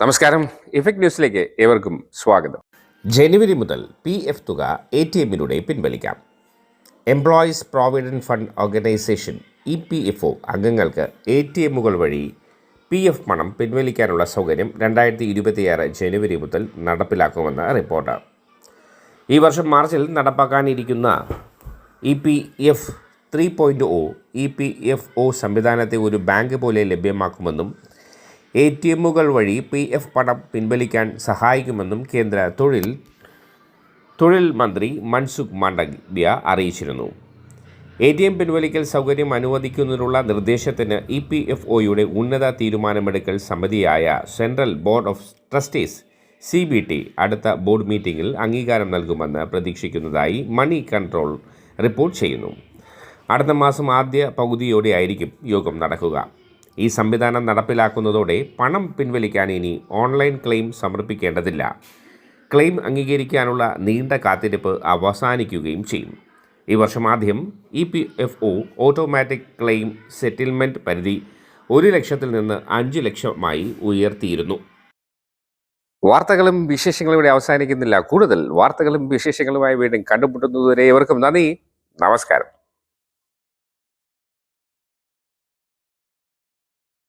നമസ്കാരം. ഇഫക്ട് ന്യൂസിലേക്ക് ഏവർക്കും സ്വാഗതം. ജനുവരി മുതൽ പി എഫ് തുക എ ടി എമ്മിലൂടെ പിൻവലിക്കാം. Employees provident fund organisation E P F O അംഗങ്ങൾക്ക് എ ടി എമ്മുകൾ വഴി പി എഫ് പണം പിൻവലിക്കാനുള്ള സൗകര്യം രണ്ടായിരത്തി ഇരുപത്തിയാറ് ജനുവരി മുതൽ നടപ്പിലാക്കുമെന്ന് റിപ്പോർട്ട്. ഈ വർഷം മാർച്ചിൽ നടപ്പാക്കാനിരിക്കുന്ന E P F three point O E P F O സംവിധാനത്തെ ഒരു ബാങ്ക് പോലെ ലഭ്യമാക്കുമെന്നും എ ടി എമ്മുകൾ വഴി പി എഫ് പണം പിൻവലിക്കാൻ സഹായിക്കുമെന്നും കേന്ദ്ര തൊഴിൽ തൊഴിൽ മന്ത്രി മൻസുഖ് മാണ്ഡവ്യ അറിയിച്ചിരുന്നു. എ ടി എം പിൻവലിക്കൽ സൗകര്യം അനുവദിക്കുന്നതിനുള്ള നിർദ്ദേശത്തിന് ഇ പി എഫ് ഒയുടെ ഉന്നത തീരുമാനമെടുക്കൽ സമിതിയായ central board of trustees C B T അടുത്ത ബോർഡ് മീറ്റിംഗിൽ അംഗീകാരം നൽകുമെന്ന് പ്രതീക്ഷിക്കുന്നതായി മണി കൺട്രോൾ റിപ്പോർട്ട് ചെയ്യുന്നു. അടുത്ത മാസം ആദ്യ പകുതിയോടെ ആയിരിക്കും യോഗം നടക്കുക. ഈ സംവിധാനം നടപ്പിലാക്കുന്നതോടെ പണം പിൻവലിക്കാൻ ഇനി ഓൺലൈൻ ക്ലെയിം സമർപ്പിക്കേണ്ടതില്ല. ക്ലെയിം അംഗീകരിക്കാനുള്ള നീണ്ട കാത്തിരിപ്പ് അവസാനിക്കുകയും ചെയ്യും. ഈ വർഷം ആദ്യം E P F O automatic claim settlement പരിധി ഒരു ലക്ഷത്തിൽ നിന്ന് അഞ്ച് ലക്ഷമായി ഉയർത്തിയിരുന്നു. വാർത്തകളും വിശേഷങ്ങളും ഇവിടെ അവസാനിക്കുന്നില്ല. കൂടുതൽ വാർത്തകളും വിശേഷങ്ങളുമായി വീണ്ടും കണ്ടുമുട്ടുന്നതുവരെ ഇവർക്കും നന്ദി. നമസ്കാരം.